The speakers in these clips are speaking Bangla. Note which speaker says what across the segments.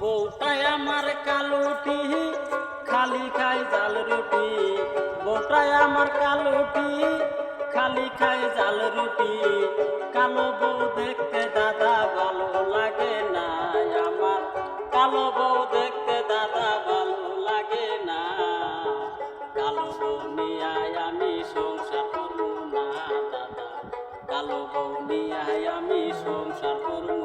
Speaker 1: বউটাই আমার কালুটি, খালি খাই জাল রুটি। বউটাই আমার কালুটি, খালি খাই জাল রুটি। কালো বউ দেখতে দাদা ভালো লাগে না, আমার কালো বউ দেখতে দাদা ভালো লাগে না। কালো বউ নিয়ে আমি সংসার করব না, দাদা। কালো বউ নিয়ে আমি সংসার করব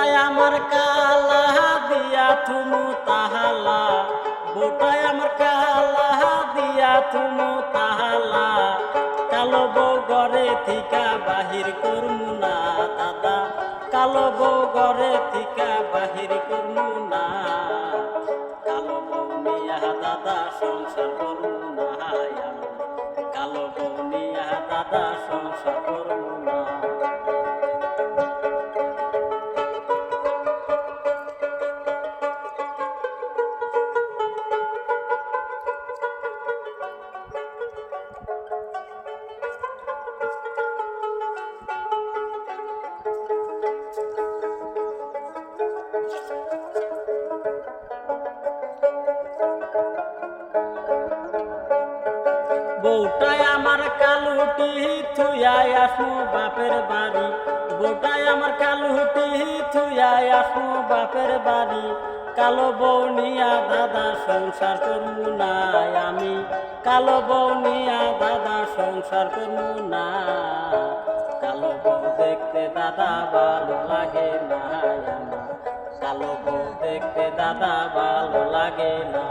Speaker 1: বউটাই আমার কালা দিয়া থুমু তাহালা বউটাই আমার কালা দিয়া থুমু তাহালা কালো বউ গড়ে থিকা বাহির করমু না দাদা, কালো বউ গড়ে থিকা বাহির করমু না কালো বউ নিয়া দাদা সংসার করমু না। কালো বউ নিয়া দাদা সংসার করমু না বউটাই আমার কালুটি থুয়াই আসমু বাপের বাড়ি। বউটাই আমার কালুটি থুয়াই আসমু বাপের বাড়ি। কালো বউ নিয়া দাদা সংসার করমু না আমি। কালো বউ নিয়া দাদা সংসার করমু না কালো বউ দেখতে দাদা ভালো লাগে না কালো বউ দেখতে দাদা ভালো লাগে না।